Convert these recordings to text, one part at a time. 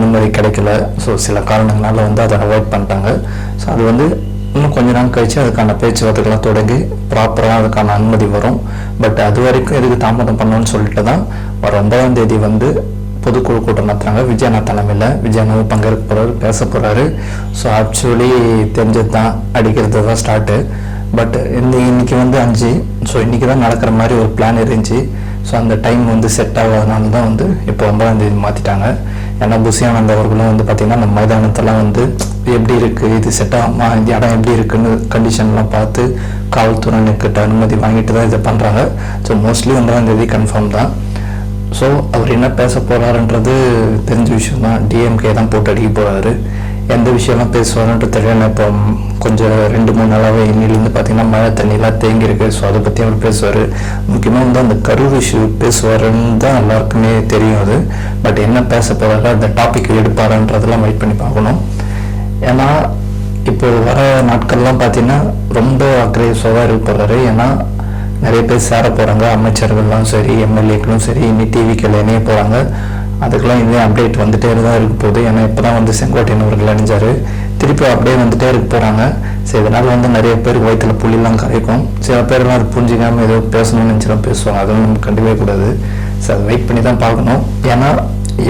அனுமதி கிடைக்கல. ஸோ சில காரணங்களால் வந்து அதை அவாய்ட் பண்ணிட்டாங்க. ஸோ அது வந்து இன்னும் கொஞ்ச நாள் கழிச்சு அதுக்கான பேச்சுவார்த்தைகள்லாம் தொடங்கி ப்ராப்பராக அதுக்கான அனுமதி வரும். பட் அது வரைக்கும் எதுக்கு தாமதம் பண்ணணும்னு சொல்லிட்டு தான் வர ஒன்பதாம் தேதி வந்து பொதுக்குழு கூட்டம் நடத்துறாங்க. விஜயனா தலைமையில் விஜயனாவும் பங்கேற்க போகிறாரு பேச போகிறாரு ஸோ ஆக்சுவலி தெரிஞ்சது தான். அடிக்கிறது தான் ஸ்டார்ட்டு பட் இந்த இன்னைக்கு வந்து அஞ்சு. ஸோ இன்னைக்கு தான் நடக்கிற மாதிரி ஒரு பிளான் இருந்துச்சு. ஸோ அந்த டைம் வந்து செட் ஆகாதனால தான் வந்து இப்போ ஒன்பதாம் தேதி மாற்றிட்டாங்க ஏன்னா புசியானந்த் அவர்களும் வந்து பார்த்திங்கன்னா அந்த மைதானத்தெல்லாம் வந்து எப்படி இருக்குது இது செட் ஆகுமா இந்த இடம் எப்படி இருக்குன்னு கண்டிஷன்லாம் பார்த்து காவல்துறையினர்கிட்ட அனுமதி வாங்கிட்டு தான் இதை பண்ணுறாங்க ஸோ மோஸ்ட்லி ஒன்பதாம் தேதி கன்ஃபார்ம் தான். ஸோ அவர் என்ன பேச போகிறாருன்றது தெரிஞ்ச விஷயம் தான் டிஎம்கே தான் போட்டு அடிக்க போகிறாரு எந்த விஷயம்லாம் பேசுவாருன்ட்டு தெரியல இப்போ கொஞ்சம் ரெண்டு மூணு நாளாகவே இன்னிலேருந்து பார்த்தீங்கன்னா மழை தண்ணிலாம் தேங்கியிருக்கு. ஸோ அதை பற்றி அவர் பேசுவார். முக்கியமாக வந்து அந்த கரூர் இஷ்யூ பேசுவாருன்னு தான் எல்லாருக்குமே தெரியும் அது. பட் என்ன பேச போகிறாரு அந்த டாபிக் எடுப்பாருன்றதெல்லாம் வெயிட் பண்ணி பார்க்கணும். ஏன்னா இப்போ வர நாட்கள்லாம் பார்த்தீங்கன்னா ரொம்ப அக்ரேசிவாக இருக்க போறாரு ஏன்னா நிறைய பேர் சேர போகிறாங்க அமைச்சர்கள்லாம் சரி எம்எல்ஏக்களும் சரி இனி டிவிக்கள் இணைய போகிறாங்க அதுக்கெல்லாம் இதே அப்டேட் வந்துட்டே தான் இருக்க போகுது. ஏன்னா இப்போ தான் வந்து செங்கோட்டையன் அவர்கள் அணிஞ்சார். திருப்பி அப்படியே வந்துட்டே இருக்க போகிறாங்க ஸோ இதனால் வந்து நிறைய பேர் வயிற்றுல புள்ளிலாம் கரைக்கும். சில பேர்லாம் அது புரிஞ்சிக்காமல் ஏதோ பேசணும்னு நினச்சிலாம் பேசுவாங்க. அதெல்லாம் நம்ம கண்டுக்கவே கூடாது. ஸோ அதை வெயிட் பண்ணி தான் பார்க்கணும். ஏன்னா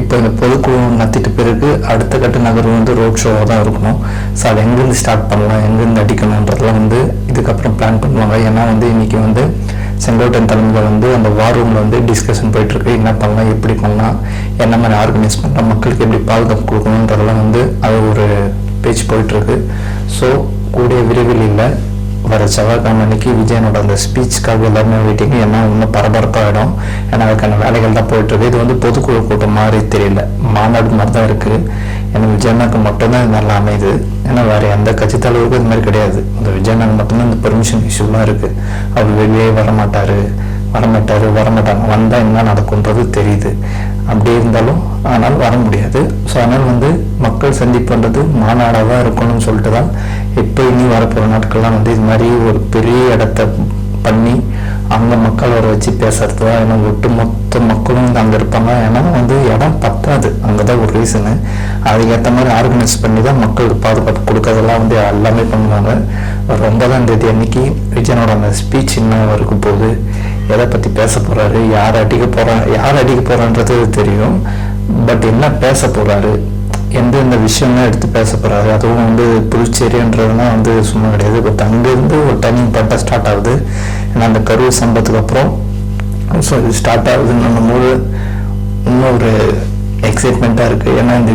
இப்போ இந்த பொதுக்குழு நடத்திட்ட பிறகு அடுத்த கட்ட நகர்வு வந்து ரோட் ஷோவாக தான் இருக்கணும். ஸோ அதை எங்கேருந்து ஸ்டார்ட் பண்ணலாம் எங்கேருந்து அடிக்கணுன்றதெல்லாம் வந்து இதுக்கப்புறம் பிளான் பண்ணுவாங்க. ஏன்னா வந்து இன்னைக்கு வந்து செங்கோட்டன் தலைமையில் வந்து அந்த வார் ரூமில் வந்து டிஸ்கஷன் போயிட்டுருக்கு. என்ன பண்ணலாம் எப்படி பண்ணலாம் என்ன மாதிரி ஆர்கனைஸ் பண்ணலாம் மக்களுக்கு எப்படி பாதுகாப்பு கொடுக்கணுன்றதெல்லாம் வந்து அது ஒரு பேச்சு போயிட்டுருக்கு. ஸோ கூடிய விரைவில் இல்லை. வர செவ்வாய்க்கிழமை அன்னைக்கு விஜயனோட அந்த ஸ்பீச்சுக்காக எல்லாருமே வெயிட்டிங் ஏன்னா இன்னும் பரபரப்பாகிடும் ஏன்னா அதுக்கான வேலைகள் தான் போயிட்டுருக்கு. இது வந்து பொதுக்குழு கூட்டம் மாதிரி தெரியல. மாநாடு மாதிரி தான் இருக்குது ஏன்னா விஜயனாக்கு மட்டும்தான் இது நல்லா அமையுது. ஏன்னா வேற எந்த கட்சி தலைவருக்கும் இது மாதிரி கிடையாது. அந்த விஜயனாக்கு மட்டும்தான் இந்த பெர்மிஷன் இஷ்யூலாம் இருக்கு. அவர் வெளியே வரமாட்டாரு. வரமாட்டாரு வரமாட்டாங்க. வந்தால் என்ன நடக்கும்ன்றது தெரியுது. அப்படி இருந்தாலும் ஆனால் வர முடியாது. ஸோ அதனால் வந்து மக்கள் சந்திப்புன்றது மாநாடாக தான் இருக்கணும்னு சொல்லிட்டு தான் இப்போ இனி வரப்போகிற நாட்கள்லாம் வந்து இது மாதிரி ஒரு பெரிய இடத்த பண்ணி அங்கே மக்கள் வர வச்சு பேசுறது தான் ஏன்னா ஒட்டுமொத்த மக்களும் அங்கே இருப்பாங்க. ஏன்னா வந்து இடம் அது அங்கே தான் ஒரு ரீசனு அதுக்கேற்ற மாதிரி ஆர்கனைஸ் பண்ணி தான் மக்களுக்கு பாதுகாப்பு கொடுக்கறதெல்லாம் வந்து எல்லாமே பண்ணுவாங்க. ஒரு ஒன்பதாம் தேதி அன்னைக்கு விஜயனோட அந்த ஸ்பீச் என்ன இருக்க போகுது? எதை பற்றி பேச போகிறாரு யார் அடிக்க போகிறான் யார் அடிக்க போகிறான்றது தெரியும். பட் என்ன பேச போகிறாரு எந்தெந்த விஷயம்லாம் எடுத்து பேச போகிறாரு அதுவும் வந்து புதுச்சேரின்றதுலாம் வந்து சும்மா கிடையாது. பட் அங்கேருந்து ஒரு டர்னிங் பாயிண்ட்டாக ஸ்டார்ட் ஆகுது. ஏன்னா அந்த கரூர் சம்பத்துக்கு அப்புறம் ஸோ இது ஸ்டார்ட் ஆகுதுன்னு போது இன்னும் ஒரு எக்ஸைட்மெண்ட்டாக இருக்குது ஏன்னா இந்த